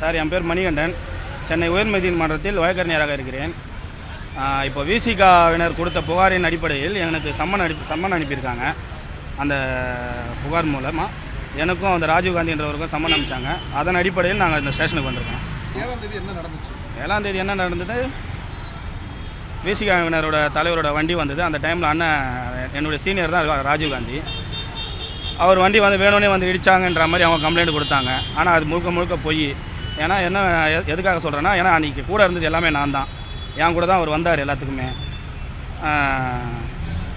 Sir என் பேர் மணிகண்டன். சென்னை உயர்நீதிமன்றத்தில் வழக்கறிஞராக இருக்கிறேன். இப்போ விசிகாவினர் கொடுத்த புகாரின் அடிப்படையில் எனக்கு சம்மன் அனுப்பி சம்மன் அனுப்பியிருக்காங்க. அந்த புகார் மூலமாக எனக்கும் அந்த ராஜீவ்காந்தின்றவருக்கும் சம்மன் அனுப்பிச்சாங்க. அதன் அடிப்படையில் நாங்கள் இந்த ஸ்டேஷனுக்கு வந்திருக்கோம். ஏழாம் தேதி என்ன நடந்துச்சு? ஏழாம் தேதி என்ன நடந்தது? விசிகாவினரோட தலைவரோட வண்டி வந்தது. அந்த டைமில் அண்ணன் என்னுடைய சீனியர் தான் இருக்கார் ராஜீவ்காந்தி அவர் வண்டி வந்து வேணும்னே வந்து இடிச்சாங்கன்ற மாதிரி அவங்க கம்ப்ளைண்ட் கொடுத்தாங்க. ஆனால் அது முழுக்க முழுக்க பொய். ஏன்னா என்ன எ- எதுக்காக சொல்கிறேன்னா ஏன்னா அன்றைக்கி கூட இருந்தது எல்லாமே நான் தான். என் கூட தான் அவர் வந்தார் எல்லாத்துக்குமே.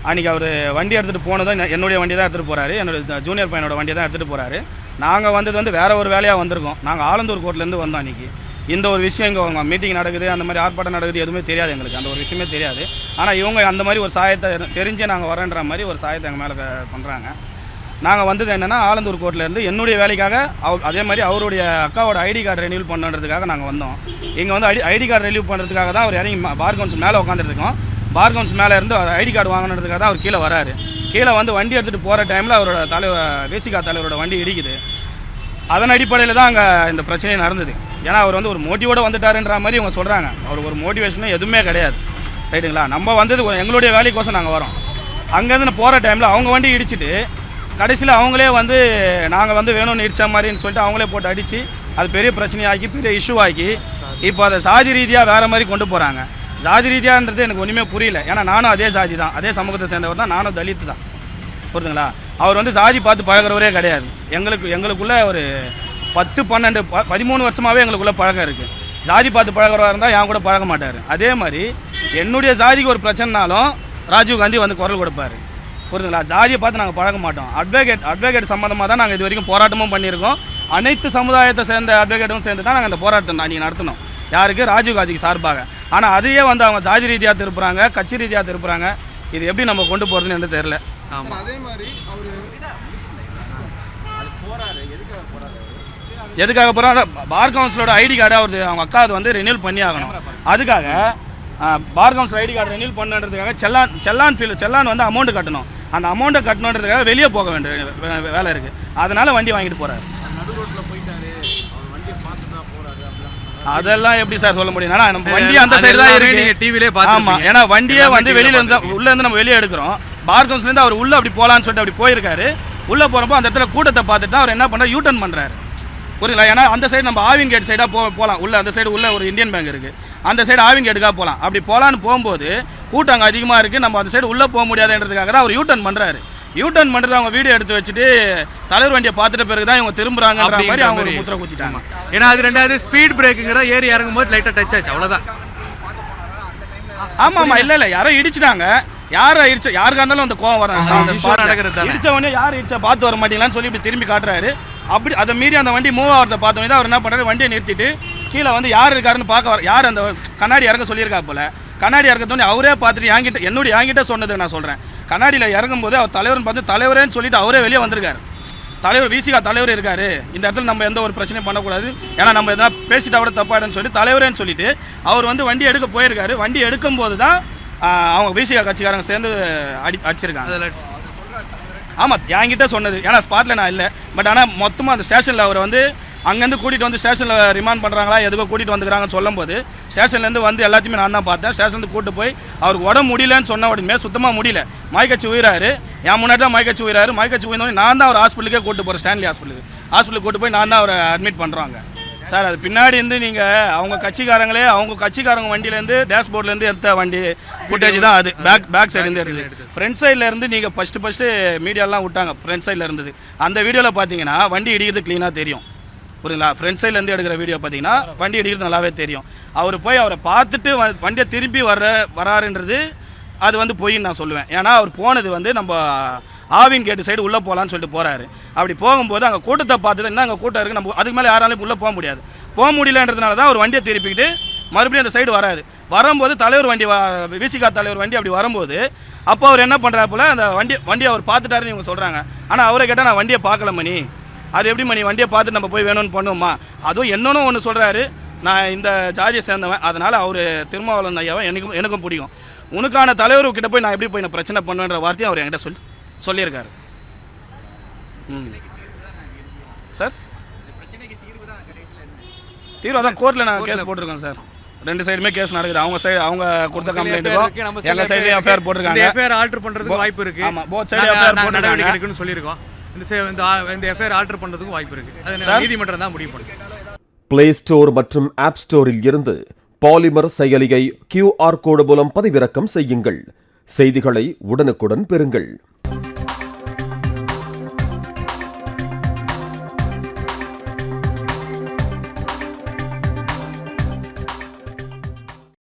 அன்றைக்கி அவர் வண்டி எடுத்துகிட்டு போனதும் என்னுடைய வண்டி தான் எடுத்துகிட்டு போகிறாரு என்னோடய ஜூனியர் பையனோட வண்டி தான் எடுத்துகிட்டு போகிறாரு நாங்கள் வந்தது வந்து வேறு ஒரு வேலையாக வந்திருக்கோம். நாங்கள் ஆலந்தூர் கோர்ட்லேருந்து வந்தோம் அன்றைக்கி இந்த ஒரு விஷயம் இங்கே மீட்டிங் நடக்குது அந்த மாதிரி ஆர்ப்பாட்டம் நடக்குது எதுவுமே தெரியாது எங்களுக்கு. அந்த ஒரு விஷயமே தெரியாது. ஆனால் இவங்க அந்த மாதிரி ஒரு சாயத்தை தெரிஞ்சே நாங்கள் வரேன்ற மாதிரி ஒரு சாயத்தை எங்கள் மேலே பண்ணுறாங்க நாங்கள் வந்தது என்னென்னா ஆலந்தூர் கோர்ட்லேருந்து என்னுடைய வேலைக்காக அவ் அதே மாதிரி அவருடைய அக்காவோட ஐடி கார்டு ரெனியூல் பண்ணுறதுக்காக நாங்கள் வந்தோம். இங்கே வந்து ஐடி ஐடி கார்டு ரெனியூ பண்ணுறதுக்காக தான் அவர் இறங்கி பார் கவுன்ஸ் மேலே உட்காந்துருக்கோம் பார் கவுன்ஸ் மேலே இருந்து ஐடி கார்டு வாங்கணுன்றதுக்காக தான் அவர் கீழே வராரு. கீழே வந்து வண்டி எடுத்துகிட்டு போகிற டைமில் அவரோட தலைவர் வேசிகா தலைவரோட வண்டி இடிக்குது. அதன் அடிப்படையில் தான் அங்கே இந்த பிரச்சனை நடந்தது. ஏன்னா அவர் வந்து ஒரு மோட்டிவோடு வந்துட்டாருன்ற மாதிரி இவங்க சொல்கிறாங்க அவர் ஒரு மோட்டிவேஷனும் எதுவுமே கிடையாது. ரைட்டுங்களா? நம்ம வந்தது எங்களுடைய வேலைக்கோசம் நாங்கள் வரோம். அங்கேருந்து போகிற டைமில் அவங்க வண்டி இடிச்சிட்டு கடைசியில் அவங்களே வந்து நாங்கள் வந்து வேணும்னு இடித்த மாதிரின்னு சொல்லிட்டு அவங்களே போட்டு அடித்து அது பெரிய பிரச்சனையாக்கி பெரிய இஷ்யூ ஆக்கி இப்போ அதை சாதி ரீதியாக வேறு மாதிரி கொண்டு போகிறாங்க ஜாதி ரீதியான்றது எனக்கு ஒன்றுமே புரியல. ஏன்னா நானும் அதே ஜாதி தான். அதே சமூகத்தை சேர்ந்தவர் தான். நானும் தலித்து தான். புரிதுங்களா அவர் வந்து சாதி பார்த்து பழகுறவரே கிடையாது. எங்களுக்கு எங்களுக்குள்ளே ஒரு பத்து பன்னெண்டு ப பதிமூணு வருஷமாகவே எங்களுக்குள்ளே பழக்கம் இருக்குது ஜாதி பார்த்து பழகிறவா இருந்தால் என் கூட பழக மாட்டார். அதே மாதிரி என்னுடைய ஜாதிக்கு ஒரு பிரச்சனைனாலும் ராஜீவ் காந்தி வந்து குரல் கொடுப்பாரு. புரியுதுங்களா ஜாதியை பார்த்து நாங்கள் பழக மாட்டோம். அட்வொகேட் அட்வொகேட் சம்மந்தமாக தான் நாங்கள் இது வரைக்கும் போராட்டமும் பண்ணியிருக்கோம். அனைத்து சமுதாயத்தை சேர்ந்த அட்வொகேட்டும் சேர்ந்து தான் நாங்கள் இந்த போராட்டம் அன்றைக்கி நடத்தினோம். யாருக்கு? ராஜீவ் காந்திக்கு சார்பாக. ஆனால் அதையே வந்து அவங்க ஜாதி ரீதியாக திருப்புறாங்க கட்சி ரீதியாக திருப்புறாங்க. இது எப்படி நம்ம கொண்டு போகிறதுன்னு எனக்கு தெரியல. சார், அதே மாதிரி அவரு எதுக்காக போகிறோம் பார் கவுன்சிலோட ஐடி கார்டு அவரது அவங்க அக்கா அது வந்து ரெனியூல் பண்ணி ஆகணும் அதுக்காக bar council ID card renewal பண்ணுன்றதுக்காக challan challan feel challan வந்து அமௌண்ட் கட்டணும். அந்த அமௌண்ட்டை கட்டணுன்றதுக்காக வெளியே போக வேண்டிய வேலை இருக்குது அதனால வண்டி வாங்கிட்டு போகிறாரு அதெல்லாம் எப்படி சார் சொல்ல முடியும்? ஏன்னா நம்ம வண்டி அந்த சைடு தான் இருக்கு. டிவிலே ஆமா ஏன்னா வண்டியே வந்து வெளியில இருந்து உள்ள இருந்து நம்ம வெளியே எடுக்கிறோம். பார் கவுன்சில இருந்து அவர் உள்ள அப்படி போலான்னு சொல்லிட்டு அப்படி போயிருக்காரு. உள்ள போறப்போ அந்த இடத்துல கூட்டத்தை பார்த்துட்டு அவர் என்ன பண்றாரு? யூ டர்ன் பண்றாரு. புரியுங்களா ஏன்னா அந்த சைடு நம்ம ஆவின் கேட் சைடா போ போகலாம் உள்ள அந்த சைடு உள்ள ஒரு இந்தியன் பேங்க் இருக்கு. அந்த சைடு ஆவின் கேட்டுக்காக போகலாம் அப்படி போகலான்னு போகும்போது கூட்டம் அங்கே அதிகமாக இருக்கு. நம்ம அந்த சைடு உள்ள போக முடியாதுன்றதுக்காக தான் அவர் யூ டர்ன் பண்றாரு. யூ டர்ன் பண்றது அவங்க வீடியோ எடுத்து வச்சுட்டு தலைவர் வண்டியை பார்த்துட்ட பிறகு தான் இவங்க திரும்புறாங்கன்ற மாதிரி அவங்க ஒரு. முத்திரை குத்திட்டாங்க. ஏன்னா அது ரெண்டாவது ஸ்பீட் பிரேக்குங்கிற ஏறி இறங்கும் போது லைட்டா டச் ஆச்சு. அவ்வளவுதான். ஆமா ஆமா. இல்ல இல்ல. யாரோ இடிச்சிட்டாங்க. யார இடிச்ச யாருக்கா இருந்தாலும் அந்த கோவம் ல. நடக்கிறது தானே. இடிச்ச உடனே யார் இடிச்சா பார்த்து வர மாட்டீங்களான்னு சொல்லி இப்படி திரும்பி காட்டுறாரு. அப்படி அதை மீறி அந்த வண்டி மூவ் ஆகிறத பார்த்தோன்னே அவர் என்ன பண்ணுறாரு வண்டியை நிறுத்திட்டு கீழே வந்து யார் இருக்காருன்னு பார்க்க வர யார் அந்த கண்ணாடி இறங்க சொல்லியிருக்கா போல. கண்ணாடி இறக்கத்தோடனே அவரே பார்த்துட்டு என்கிட்ட என்னுடைய என்கிட்ட சொன்னது நான் சொல்கிறேன் கண்ணாடியில் இறங்கும் போது அவர் தலைவர்னு பார்த்து தலைவரேன்னு சொல்லிட்டு அவரே வெளியே வந்திருக்காரு. தலைவர் விசிகா தலைவர் இருக்கார். இந்த இடத்துல நம்ம எந்த ஒரு பிரச்சனையும் பண்ணக்கூடாது. ஏன்னா நம்ம எதனா பேசிட்டா கூட தப்பாயிடும்னு சொல்லிட்டு தலைவரேன்னு சொல்லிட்டு அவர் வந்து வண்டி எடுக்க போயிருக்காரு. வண்டி எடுக்கும் போது தான் அவங்க விசிகா கட்சிக்காரங்க சேர்ந்து அடி அடிச்சிருக்காங்க. ஆமாம் என்கிட்ட சொன்னது. ஏன்னா ஸ்பாட்டில் நான் இல்லை. பட் ஆனால் மொத்தமாக அந்த ஸ்டேஷனில் அவர் வந்து அங்கேருந்து கூட்டிகிட்டு வந்து ஸ்டேஷனில் ரிமாண்ட் பண்ணுறாங்களா எதுக்கோ கூட்டிகிட்டு வந்துக்கிறாங்கன்னு சொல்லும்போது ஸ்டேஷன்லேருந்து வந்து எல்லாத்தையுமே நான் தான் பார்த்தேன். ஸ்டேஷன்லேருந்து கூட்டு போய் அவருக்கு உடம்பு முடியலன்னு சொன்ன உடனே சுத்தமாக முடியல. மயக்கச்சி உயிராரு. என் முன்னாடி தான் மயக்கச்சி உயிராரு. மயக்கச்சி உயிர்ந்தோடனே நான் தான் அவர் ஹாஸ்பிட்டலுக்கே கூட்டு போகிறேன் ஸ்டான்லி ஹாஸ்பிட்டலுக்கு ஹாஸ்பிட்டலுக்கு கூட்டு போய் நான் தான் அவரை அட்மிட் பண்ணுறாங்க சார் அது பின்னாடி இருந்து நீங்கள் அவங்க கட்சிக்காரங்களே அவங்க கட்சிக்காரங்க வண்டியிலேருந்து டேஷ்போர்ட்லேருந்து எடுத்த வண்டி ஃபுட்டேஜ் தான் அது. பேக் பேக் சைடுலேருந்து எடுத்தது. ஃப்ரண்ட் சைடில் இருந்து நீங்கள் ஃபஸ்ட்டு ஃபஸ்ட்டு மீடியாலாம் விட்டாங்க. ஃப்ரண்ட் சைடில் இருந்தது. அந்த வீடியோவில் பார்த்தீங்கன்னா வண்டி இடிக்கிறது க்ளீனாக தெரியும். புரியுங்களா ஃப்ரண்ட் சைட்லேருந்து எடுக்கிற வீடியோ பார்த்தீங்கன்னா வண்டி இடிக்கிறது நல்லாவே தெரியும். அவர் போய் அவரை பார்த்துட்டு வண்டியை திரும்பி வர வராருன்றது அது வந்து பொய்ன்னு நான் சொல்லுவேன். ஏன்னா அவர் போனது வந்து நம்ம ஆவின் கேட்டு சைடு உள்ளே போகலான்னு சொல்லிட்டு போகிறாரு அப்படி போகும்போது அங்கே கூட்டத்தை பார்த்துட்டு என்ன அங்கே கூட்டம் இருக்குது நம்ம அதுக்கு மேலே யாராலையும் உள்ளே போக முடியாது. போக முடியலன்றதுனால தான் அவர் வண்டியை திருப்பிக்கிட்டு மறுபடியும் அந்த சைடு வராது வரும்போது தலைவர் வண்டி விசிகா தலைவர் வண்டி அப்படி வரும்போது அப்போ அவர் என்ன பண்ணுறா போல் அந்த வண்டி வண்டி அவர் பார்த்துட்டாருன்னு இவங்க சொல்கிறாங்க ஆனால் அவரை கேட்டால் நான் வண்டியை பார்க்கல மணி. அது எப்படி மணி? வண்டியை பார்த்து நம்ம போய் வேணும்னு பண்ணுவோமா? அதுவும் என்னன்னு ஒன்று சொல்கிறாரு நான் இந்த ஜாதியை சேர்ந்தவன். அதனால் அவர் திருமாவளவன் ஐயாவை எனக்கும் எனக்கும் பிடிக்கும். உனக்கான தலைவர் கிட்ட போய் நான் எப்படி போய் நான் பிரச்சனை பண்ணுவேன்ற வார்த்தையும் அவர் என்கிட்ட சொல்லி சொல்லியிருக்காரு. ம். சார்? தீர்வு அதான் கோர்ட்டில் நான் கேஸ் போட்டிருக்கோம் சார். ரெண்டு சைடுமே கேஸ் நடக்குது. அவங்க சைடு அவங்க கொடுத்த கம்ப்ளைண்ட்டுக்கும் எங்கள் சைட்லேயும் எஃப்ஐஆர் போட்டிருக்காங்க. எஃப்ஐஆர் ஆல்டர் பண்றதுக்கு வாய்ப்பு இருக்கு. ஆமா, நாங்க- FIR நாங்க போட்டிருக்காங்க. நடவடிக்கை எடுக்கணும்னு சொல்லியிருக்கோம். இந்த சே- இந்த எஃப்ஐஆர் ஆல்டர் பண்றதுக்கு வாய்ப்பு இருக்கு. அது நீதிமன்றம் தான் முடிவு பண்ணும் பிளே ஸ்டோர் மற்றும் ஆப் ஸ்டோரில் இருந்து பாலிமர் செயலியை கியூஆர் கோடு மூலம் பதிவிறக்கம் செய்யுங்கள். செய்திகளை உடனுக்குடன் பெறுங்கள்.